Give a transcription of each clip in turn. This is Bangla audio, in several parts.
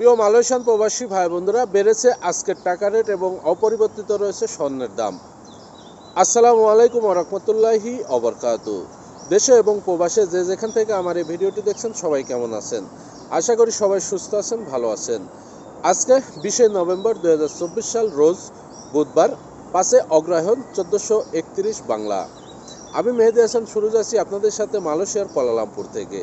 প্রিয় মালয়েশিয়ান প্রবাসী ভাই বন্ধুরা বেড়েছে আজকের টাকা রেট এবং অপরিবর্তিত রয়েছে স্বর্ণের দাম। আসসালামু আলাইকুম রহমতুল্লাহি অবরকাত দেশে এবং প্রবাসে যে যেখান থেকে আমার এই ভিডিওটি দেখছেন, সবাই কেমন আছেন? আশা করি সবাই সুস্থ আছেন, ভালো আছেন। আজকে বিশে নভেম্বর দুই হাজার চব্বিশ সাল, রোজ বুধবার, পাঁচে অগ্রহায়ণ, চোদ্দোশো বাংলা। আমি মেহেদি হাসান সুরজ আছি আপনাদের সাথে মালয়েশিয়ার কোয়ালালামপুর থেকে।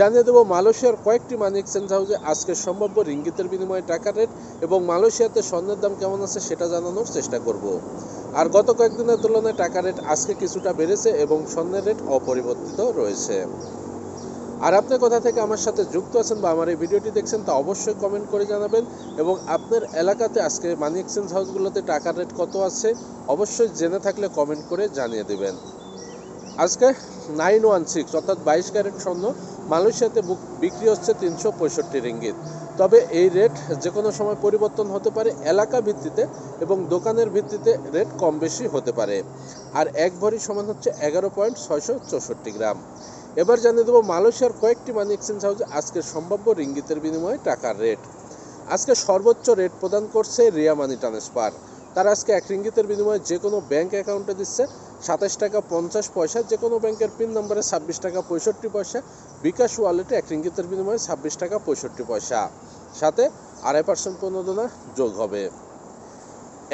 জানিয়ে দেবো, মালয়েশিয়ার কয়েকটি মানি এক্সচেঞ্জ হাউসে আজকের সম্ভাব্য রিঙ্গিতের বিনিময়ে টাকা রেট এবং মালয়েশিয়াতে স্বর্ণের দাম কেমন আছে সেটা জানানোর চেষ্টা করব। আর গত কয়েকদিনের তুলনায় টাকা রেট আজকে কিছুটা বেড়েছে এবং স্বর্ণের রেট অপরিবর্তিত রয়েছে। আর আপনি কোথা থেকে আমার সাথে যুক্ত আছেন বা আমার এই ভিডিওটি দেখছেন তা অবশ্যই কমেন্ট করে জানাবেন এবং আপনার এলাকাতে আজকে মানি এক্সচেঞ্জ হাউসগুলোতে টাকার রেট কত আছে অবশ্যই জেনে থাকলে কমেন্ট করে জানিয়ে দেবেন। আজকে নাইন ওয়ান সিক্স অর্থাৎ বাইশ ক্যারেট স্বর্ণ মালয়েশিয়াতে বুক- বিক্রি হচ্ছে তিনশো পঁয়ষট্টি রিঙ্গিত। তবে এই রেট যে কোনো সময় পরিবর্তন হতে পারে এলাকা ভিত্তিতে এবং দোকানের ভিত্তিতে রেট কম বেশি হতে পারে। আর এক ভরি সমান হচ্ছে এগারো পয়েন্ট ছয়শো চৌষট্টি গ্রাম। এবার জানিয়ে দেবো মালয়েশিয়ার কয়েকটি মানি এক্সচেঞ্জ হাউসে আজকের সম্ভাব্য রিঙ্গিতের বিনিময়ে টাকার রেট। আজকে সর্বোচ্চ রেট প্রদান করছে রিয়া মানি ট্রান্সফার। তারা আজকে এক রিঙ্গিতের বিনিময়ে যে কোনো ব্যাংক অ্যাকাউন্টে দিচ্ছে সাতাশ টাকা পঞ্চাশ পয়সা, যে কোনো ব্যাংকের পিন নম্বরে ছাব্বিশ টাকা পঁয়ষট্টি পয়সা, বিকাশ ওয়ালেটে এক রিঙ্গিতের বিনিময়ে ছাব্বিশ টাকা পঁয়ষট্টি পয়সা। সাথে আড়াই পার্সেন্ট প্রণোদনা যোগ হবে।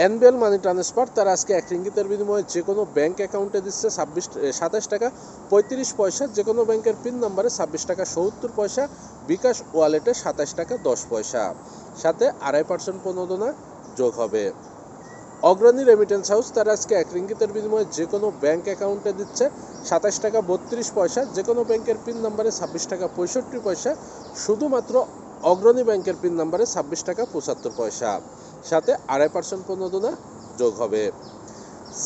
এনবিএল মানি ট্রান্সফার, তারা আজকে এক রিঙ্গিতের বিনিময়ে যে কোনো ব্যাংক অ্যাকাউন্টে দিচ্ছে ছাব্বিশ সাতাশ টাকা পঁয়ত্রিশ পয়সা, যে কোনো ব্যাংকের পিন নম্বরে ছাব্বিশ টাকা সত্তর পয়সা, বিকাশ ওয়ালেটে সাতাশ টাকা দশ পয়সা। সাথে আড়াই পার্সেন্ট প্রণোদনা যোগ হবে। অগ্রণী রেমিটেন্স হাউস তারা আজকে এক রিঙ্গিতের বিনিময়ে যে কোনো ব্যাংক অ্যাকাউন্টে দিচ্ছে সাতাশ টাকা বত্রিশ পয়সা, যে কোনো ব্যাংকের পিন নম্বরে ছাব্বিশ টাকা পঁয়ষট্টি পয়সা, শুধুমাত্র অগ্রণী ব্যাংকের পিন নম্বরে ছাব্বিশ টাকা পঁচাত্তর পয়সা। সাথে আড়াই পার্সেন্ট প্রণোদনা যোগ হবে।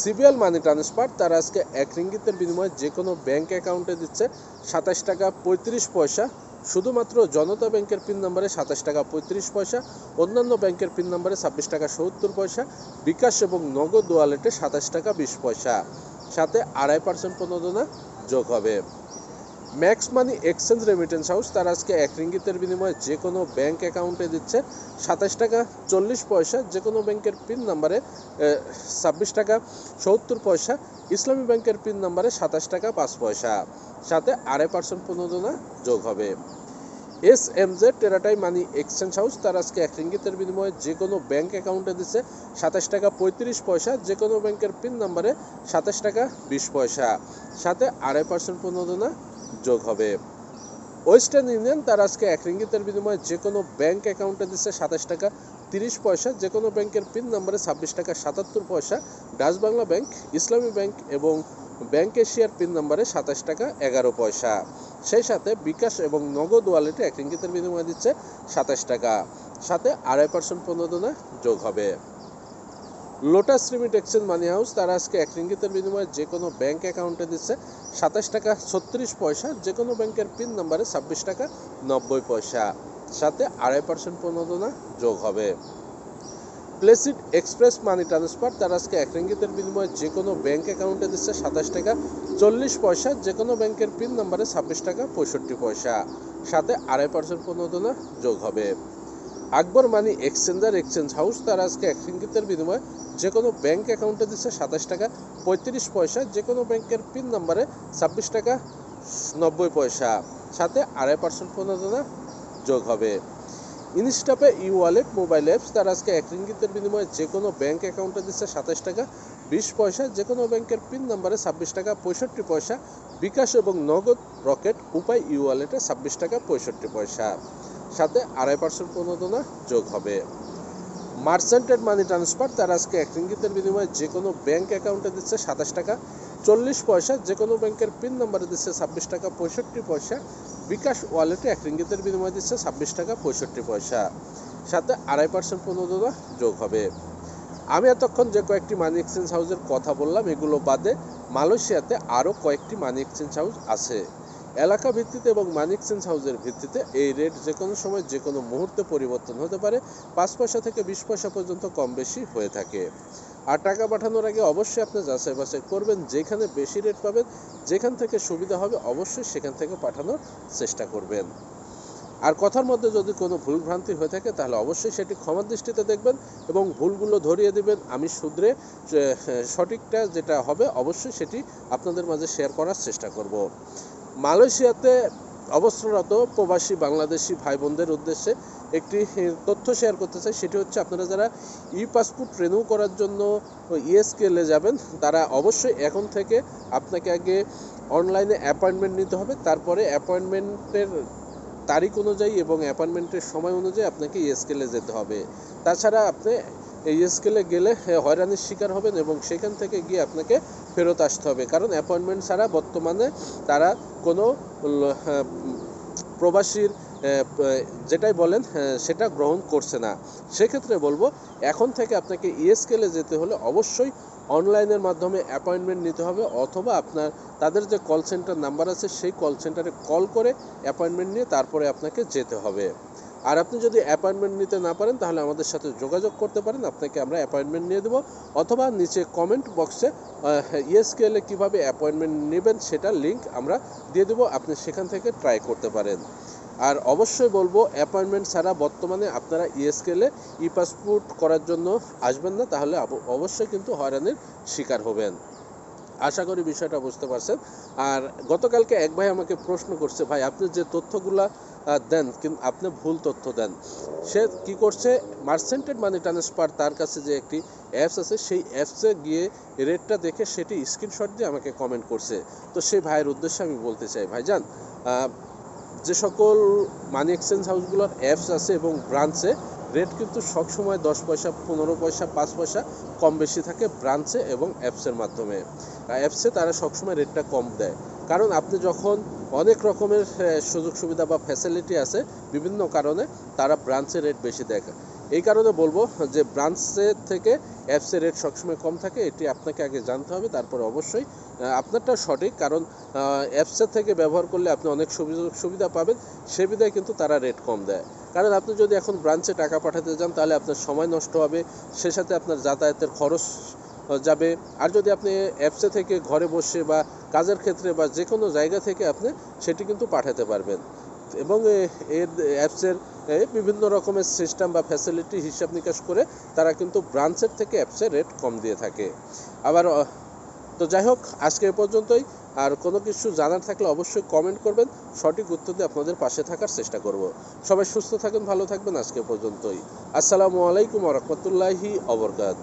সিবিএল মানি ট্রান্সফার তারা আজকে এক রিঙ্গিতের বিনিময়ে যে কোনো ব্যাংক অ্যাকাউন্টে দিচ্ছে সাতাশ টাকা পঁয়ত্রিশ পয়সা শুধুমাত্র জনতা ব্যাংকের পিন নম্বরে সাতাশ টাকা পঁয়ত্রিশ পয়সা, অন্যান্য ব্যাংকের পিন নম্বরে ছাব্বিশ টাকা সত্তর পয়সা, বিকাশ এবং নগদ ওয়ালেটে সাতাশ টাকা বিশ পয়সা। সাথে আড়াই পার্সেন্ট প্রণোদনা যোগ হবে। Max money exchange remittance house তারা আজকে এক রিঙ্গিতের বিনিময়ে যে কোনো ব্যাংক অ্যাকাউন্টে দিচ্ছে সাতাশ টাকা চল্লিশ পয়সা যে কোনো ব্যাংকের পিন নাম্বারে ছাব্বিশ টাকা সত্তর পয়সা, ইসলামী ব্যাংকের পিন নাম্বারে সাতাশ টাকা পাঁচ পয়সা। সাথে আড়াই পার্সেন্ট প্রণোদনা যোগ হবে। এস এম জে, টেরাটাই মানি এক্সচেঞ্জ হাউস তার আজকে এক রিঙ্গিতের বিনিময়ে যে কোনো ব্যাংক অ্যাকাউন্টে দিচ্ছে সাতাশ টাকা পঁয়ত্রিশ পয়সা যে কোনো ব্যাংকের পিন নাম্বারে সাতাশ টাকা বিশ পয়সা। সাথে আড়াই পার্সেন্ট প্রণোদনা যোগ হবে। ওয়েস্টার্ন ইউনিয়ন তার আজকে এক রিঙ্গিতের বিনিময়ে যে কোনো ব্যাংক অ্যাকাউন্টে দিচ্ছে সাতাশ টাকা তিরিশ পয়সা যে কোনো ব্যাংকের পিন নাম্বারে ছাব্বিশ টাকা সাতাত্তর পয়সা Dutch Bangla bank Islami bank এবং ব্যাংক এশিয়ার পিন নাম্বারে সাতাশ টাকা এগারো পয়সা। সেই সাথে বিকাশ এবং নগদ ওয়ালেটে এক রিঙ্গিতের বিনিময়ে দিচ্ছে সাতাশ টাকা। সাথে আড়াই পার্সেন্ট প্রণোদনা যোগ হবে। Lotus remit exchange money house তারা আজকে এক রিঙ্গিতের বিনিময়ে যে কোনো ব্যাংক অ্যাকাউন্টে দিচ্ছে সাতাশ টাকা ছত্রিশ পয়সা যে কোনো ব্যাংকের পিন নাম্বারে ছাব্বিশ টাকা নব্বই পয়সা। সাথে আড়াই পার্সেন্ট প্রণোদনা যোগ হবে। প্লেসিড এক্সপ্রেস মানি ট্রান্সফার তারা আজকে এক রিঙ্গিতের বিনিময়ে যে কোনো ব্যাংক অ্যাকাউন্টে দিচ্ছে সাতাশ টাকা চল্লিশ পয়সা যে কোনো ব্যাংকের পিন নাম্বারে ছাব্বিশ টাকা পঁয়ষট্টি পয়সা। সাথে আড়াই পার্সেন্ট প্রণোদনা যোগ হবে। Akbar money exchanger, exchange house, তারা আজকে এক রিঙ্গিতের বিনিময়ে যে কোনো ব্যাঙ্ক অ্যাকাউন্টে দিচ্ছে সাতাশ টাকা পঁয়ত্রিশ পয়সা যে কোনো ব্যাংকের পিন নাম্বারে ছাব্বিশ টাকা নব্বই পয়সা। সাথে আড়াই পার্সেন্ট প্রণোদনা যোগ হবে। Instapay e wallet mobile apps তার আজকে এক রিঙ্গিতের বিনিময়ে যে কোনো ব্যাঙ্ক অ্যাকাউন্টে দিচ্ছে সাতাশ টাকা বিশ পয়সা যে কোনো ব্যাংকের পিন নাম্বারে ছাব্বিশ টাকা পঁয়ষট্টি পয়সা। বিকাশ এবং নগদ রকেট উপায় ই ওয়ালেটে ছাব্বিশ টাকা পঁয়ষট্টি পয়সা। সাথে আড়াই পার্সেন্ট প্রণোদনা যোগ হবে। মার্চেন্টেড মানি ট্রান্সফার, তার আজকে এক রিঙ্গিতের বিনিময়ে যে কোনো ব্যাঙ্ক অ্যাকাউন্টে দিচ্ছে সাতাশ টাকা, চল্লিশ পয়সা যে কোনো ব্যাংকের পিন নম্বরে দিচ্ছে ছাব্বিশ টাকা পঁয়ষট্টি পয়সা, বিকাশ ওয়ালেটে এক রিঙ্গিতের বিনিময়ে দিচ্ছে ছাব্বিশ টাকা পঁয়ষট্টি পয়সা। সাথে আড়াই পার্সেন্ট প্রণোদনা যোগ হবে। আমি এতক্ষণ যে কয়েকটি মানি এক্সচেঞ্জ হাউসের কথা বললাম, এগুলো বাদে মালয়েশিয়াতে আরও কয়েকটি মানি এক্সচেঞ্জ হাউস আছে। এলাকা ভিত্তিতে এবং মানিক এক্সচেঞ্জ হাউসের ভিত্তিতে এই রেট যে কোনো সময় যে কোনো মুহূর্তে পরিবর্তন হতে পারে। পাঁচ পয়সা থেকে বিশ পয়সা পর্যন্ত কম বেশি হয়ে থাকে। আর টাকা পাঠানোর আগে অবশ্যই আপনি যাচাই বাছাই করবেন, যেখানে বেশি রেট পাবেন, যেখান থেকে সুবিধা হবে অবশ্যই সেখান থেকে পাঠানোর চেষ্টা করবেন। আর কথার মধ্যে যদি কোনো ভুলভ্রান্তি হয়ে থাকে, তাহলে অবশ্যই সেটি ক্ষমার দৃষ্টিতে দেখবেন এবং ভুলগুলো ধরিয়ে দিবেন। আমি শুধরে সঠিকটা যেটা হবে, অবশ্যই সেটি আপনাদের মাঝে শেয়ার করার চেষ্টা করব। মালয়েশিয়াতে অবস্থানরত প্রবাসী বাংলাদেশি ভাই বোনদের উদ্দেশ্যে একটি তথ্য শেয়ার করতে চাই। সেটি হচ্ছে আপনারা যারা ই পাসপোর্ট রিনিউ করার জন্য ইএসকেলে যাবেন, তারা অবশ্যই এখন থেকে আপনাকে আগে অনলাইনে অ্যাপয়েন্টমেন্ট নিতে হবে। তারপরে অ্যাপয়েন্টমেন্টের তারিখ অনুযায়ী এবং অ্যাপয়েন্টমেন্টের সময় অনুযায়ী আপনাকে ইএসকেলে যেতে হবে। তাছাড়া আপনি ইএসকেলে গেলে হয়রানির শিকার হবেন এবং সেখান থেকে গিয়ে আপনাকে ফেরত আসতে হবে। কারণ অ্যাপয়েন্টমেন্ট ছাড়া বর্তমানে তারা কোনো হ্যাঁ, প্রবাসীর যেটাই বলেন হ্যাঁ, সেটা গ্রহণ করছে না। সেক্ষেত্রে বলব এখন থেকে আপনাকে ইএসকেলে যেতে হলে অবশ্যই অনলাইনের মাধ্যমে অ্যাপয়েন্টমেন্ট নিতে হবে অথবা আপনার তাদের যে কল সেন্টার নাম্বার আছে সেই কল সেন্টারে কল করে অ্যাপয়েন্টমেন্ট নিয়ে তারপরে আপনাকে যেতে হবে। আর আপনি যদি অ্যাপয়েন্টমেন্ট নিতে না পারেন, তাহলে আমাদের সাথে যোগাযোগ করতে পারেন। আপনাকে আমরা অ্যাপয়েন্টমেন্ট নিয়ে দেবো। অথবা নিচে কমেন্ট বক্সে ইএসকেএলে কীভাবে অ্যাপয়েন্টমেন্ট নেবেন সেটা লিঙ্ক আমরা দিয়ে দেবো। আপনি সেখান থেকে ট্রাই করতে পারেন। আর অবশ্যই বলব অ্যাপয়েন্টমেন্ট ছাড়া বর্তমানে আপনারা ইএসকেলে ই পাসপোর্ট করার জন্য আসবেন না। তাহলে অবশ্যই কিন্তু হয়রানির শিকার হবেন। আশা করি বিষয়টা বুঝতে পারছেন। আর গতকালকে এক ভাই আমাকে প্রশ্ন করছে, ভাই, আপনি যে তথ্যগুলা দেন কিন্তু আপনি ভুল তথ্য দেন। সে কি করছে? মার্সেন্টেড মানি ট্রান্সফার তার কাছে যে একটি অ্যাপস আছে সেই অ্যাপসে গিয়ে রেটটা দেখে সেটি স্ক্রিনশট দিয়ে আমাকে কমেন্ট করছে। তো সেই ভাইয়ের উদ্দেশ্যে আমি বলতে চাই ভাইজান আহ, যে সকল মানি এক্সচেঞ্জ হাউসগুলোর অ্যাপস আছে এবং ব্রাঞ্চে রেট কিন্তু সবসময় দশ পয়সা পনেরো পয়সা পাঁচ পয়সা কম বেশি থাকে ব্রাঞ্চে এবং অ্যাপসের মাধ্যমে। অ্যাপসে তারা সবসময় রেটটা কম দেয়। কারণ আপনি যখন অনেক রকমের সুযোগ সুবিধা বা ফ্যাসিলিটি আছে, বিভিন্ন কারণে তারা ব্রাঞ্চে রেট বেশি দেয়। এই কারণে বলব যে ব্রাঞ্চের থেকে অ্যাপসের রেট সবসময় কম থাকে, এটি আপনাকে আগে জানতে হবে, তারপর অবশ্যই আপনারটা সঠিক, কারণ অ্যাপসের থেকে ব্যবহার করলে আপনি অনেক সুবিধা সুবিধা পাবেন, সে বিধায় কিন্তু তারা রেট কম দেয়। কারণ আপনি যদি এখন ব্রাঞ্চে টাকা পাঠাতে যান, তাহলে আপনার সময় নষ্ট হবে, সে সাথে আপনার যাতায়াতের খরচ যাবে। আর যদি আপনি অ্যাপসে থেকে ঘরে বসে বা কাজের ক্ষেত্রে বা যে কোনো জায়গা থেকে আপনি সেটি কিন্তু পাঠাতে পারবেন। এবং এর অ্যাপসের বিভিন্ন রকমের সিস্টেম বা ফ্যাসিলিটি হিসাব নিকাশ করে তারা কিন্তু ব্রাঞ্চের থেকে অ্যাপসে রেট কম দিয়ে থাকে। আবার তো যাই হোক, আজকে এ পর্যন্তই। আর কোনো কিছু জানার থাকলে অবশ্যই কমেন্ট করবেন। সঠিক উত্তর দিয়ে আপনাদের পাশে থাকার চেষ্টা করব। সবাই সুস্থ থাকেন, ভালো থাকবেন আজকে পর্যন্তই। আসসালামু আলাইকুম রহমতুল্লাহি অবরকাত